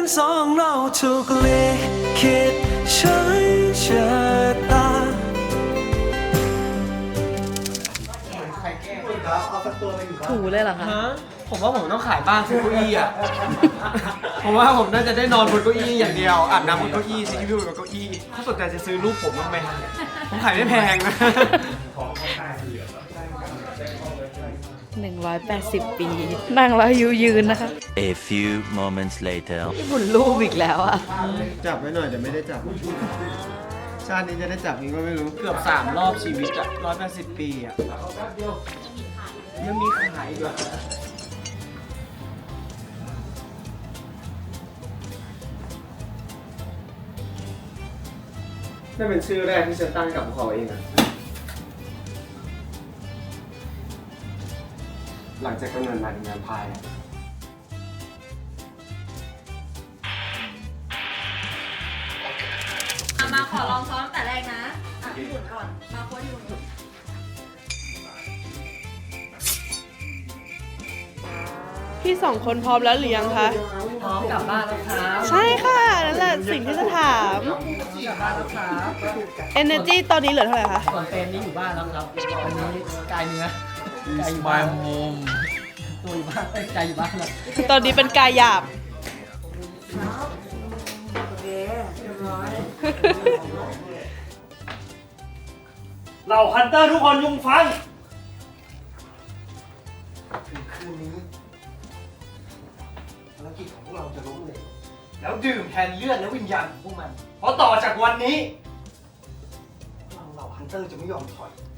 อนสองเราถูกลิขิตใช้ชะตาถูเลยเหรอคะ ฮะผมว่าผมต้องขายบ้านซื้อเก้าอี้อะ ผมว่าผมน่าจะได้นอนบนเก้าอี้อย่างเดียวอาบน้ำบนเก้าอี้ซีรีส์บนเก้าอี้ถ้าสนใจจะซื้อรูปผมบ้างไหมฮะผมขายไม่แพงนะ 180 ปี นั่งแล้วอายุยืนนะคะ A few moments later. ญี่ปุ่นรูปอีกแล้วอะจับไว้หน่อยแต่ไม่ได้จับ ชาตินี้จะได้จับนี้ก็ไม่รู้ เกือบสามรอบชีวิตอะร้อยแปดสิบปีอะยังมีขายอยู่อะนั่นเป็นชื่อแรกที่ฉันตั้งกับของเองอะ หลังจากกำเนิดมาถึงงานพายอะอะมาขอลองซ้อมแต่แรกนะ อะพี่บุญก่อน มาโค้ชอยู่นี่พี่สองคนพร้อมแล้วหรือยังคะ พร้อมกลับบ้านแล้วครับใช่ค่ะ นั่นแหละสิ่งที่จะถาม กลับบ้านแล้วครับ energy ตอนนี้เหลือเท่าไหร่คะ ส่วนเฟรมนี้อยู่บ้านแล้วครับวันนี้กายเนื้อ กายอยู่บ้านตัวอยู่บ้านเอ้ยกายอยู่บ้านแล้วตอนนี้เป็นกายหยาบ เหล่าฮันเตอร์ทุกคนยุงฟัง ถึงคืนนี้ภารกิจของพวกเราจะล้มเหลวแล้วดื่มแทนเลือดและวิญญาณของพวกมัน เพราะต่อจากวันนี้เราเหล่าฮันเตอร์จะไม่ยอมถอยจ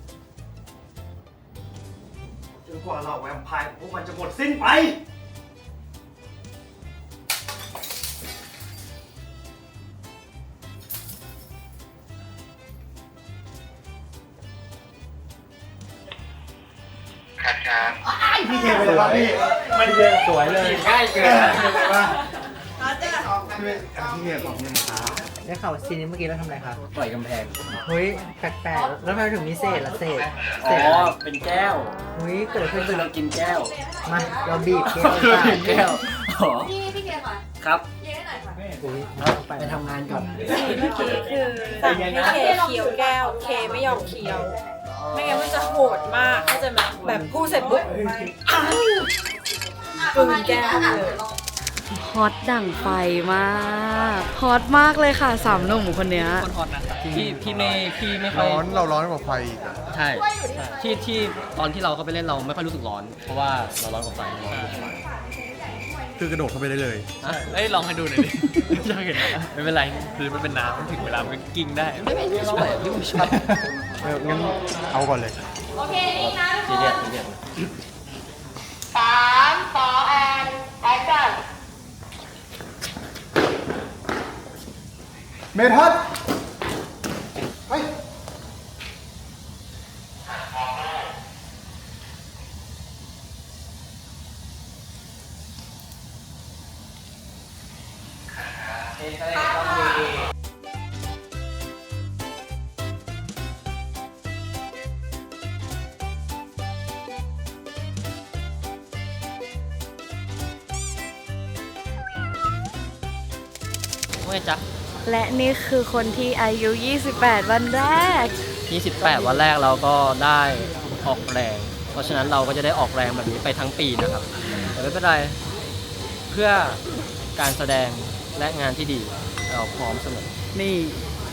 นกว่าเหล่าแวมไพร์ของพวกมันจะหมดสิ้นไปพี่เทไปเลยป่ะพี่มันเยอะสวยเลย ง่ายเกินเลยป่ะพี่พี่เทของเงินครับ ได้ข่าวซีนนี้เมื่อกี้เราทำอะไรครับปล่อยกำแพง เฮ้ยแปลกๆแล้วทำไมถึงมีเศษละเศษอ๋เศษอเป็นแก้วเฮ้ยเกิดอะไรก็ขึ้นคือเรากินแก้วมาเราบีบแก้วกันแก้วอ๋อพี่พี่เกียร์ก่อนครับ เกียร์ให้หน่อยค่ะอุ้ยเอาไปไปทำงานก่อนสั่งให้เคเคี้ยวแก้ว เคไม่ยอมเคี้ยว ไม่งั้นมันจะโหดมากเข้าใจไหมแบบพูดเสร็จปุ๊บอะประมาณนี้นะอะเดี๋ยวลอง ฮอตดั่งไฟมากฮอตมากเลยค่ะสามหนุ่มคนเนี้ย คนฮอตนะครับพี่พี่ไม่พี่ไม่ค่อยร้อนเราร้อนกว่าไฟอีกอะใช่ที่ที่ตอนที่เราก็ไปเล่นเราไม่ค่อยรู้สึกร้อน เพราะว่าเราร้อนกว่าไฟร้อนกว่าไฟคือกระโดดเข้าไปได้เลยเอ้ยลองให้ดูหน่อยดิอยากเห็นนะไม่เป็นไรคือมันเป็นน้ำถึงเวลามันกิ้งได้ไม่ไม่ช่วยไม่ช่วยเอองั้นเอาก่อนเลย โอเคนี่นะทุซีกคเรียสนซีเรียสสามสองแอนแอคชั่น เมทัศไปเมื่อจ๊ะ และนี่คือคนที่อายุ 28 วันแรก 28 วันแรกเราก็ได้ออกแรง เพราะฉะนั้นเราก็จะได้ออกแรงแบบนี้ไปทั้งปีนะครับ แต่ไม่เป็นไร เพื่อการแสดงและงานที่ดีเราพร้อมเสมอ นี่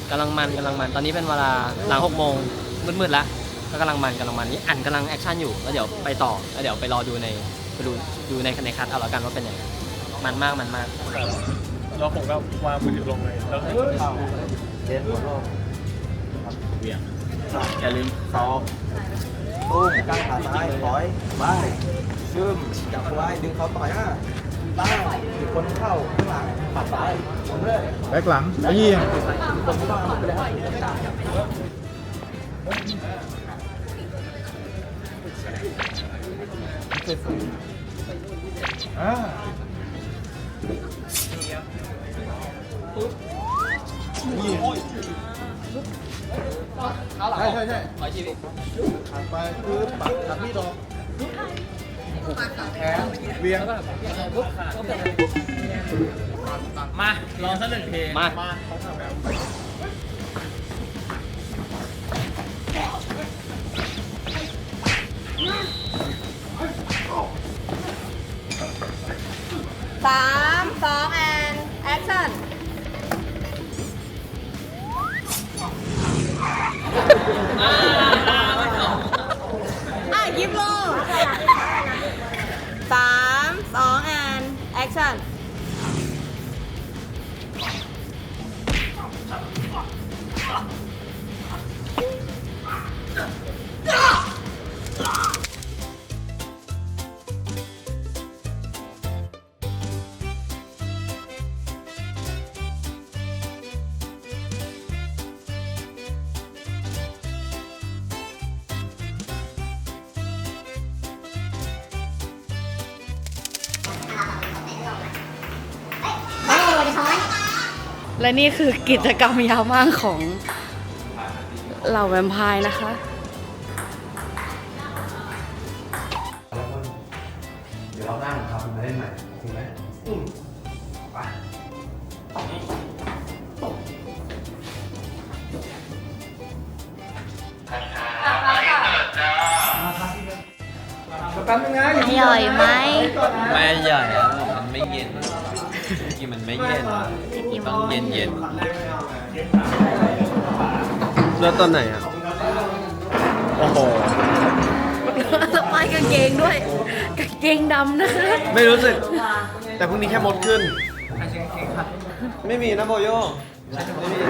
กำลังมันกำลังมัน ตอนนี้เป็นเวลาหลัง6โมงมืดๆแล้วก็กำลังมันกำลังมันนี่อันกำลังแอคชั่นอยู่ แล้วเดี๋ยวไปต่อ แล้วเดี๋ยวไปรอดูในไปดูดูในในคัทเอาละกันว่าเป็นยังไงมันมากมันมาก แล้วผมก็วางมือถือลงเลย แล้วให้เข้าเจ็ดหัวโลกอย่าลืมซอมตุ้มกางขาซ้ายถอยไปชึ่มจับไว้ดึงเขาต่อยอะต้ามีกคนเข้าข้างหลังปัดซ้ายหมุนเลยแบกหลังไปยี่คนเข้าไปแล้วอ่า ยี่ใช่ใช่ใช่ขอชีวิตถัดไปคือปักถัดมีดออกแขนเวียงแล้วก็แบบปุ๊บขาก็เป็นตันมาลองสักหนึ่งเพลงมา สามสองแอนแอคชั่นอะยิบโลสามสองแอน และนี่คือกิจกรรมยามว่างของเหล่าแวมไพร์นะคะ เดี๋ยวเรานั่งทำมาเล่นใหม่ถูกไหมไปแป๊บนึงนะอย่าอร่ไหมไม่ใหญ่อะมันไม่เย็น กินมันไม่เย็นต้องเย็นเย็นแล้วตอนไหนอะ โอ้โหสะพายกางเกงด้วย กางเกงดำนะคะไม่รู้สึก แต่พรุ่งนี้แค่มดขึ้น ไม่มีนะโบโย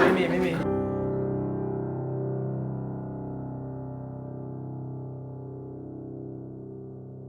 ไม่มีไม่มีไม่มี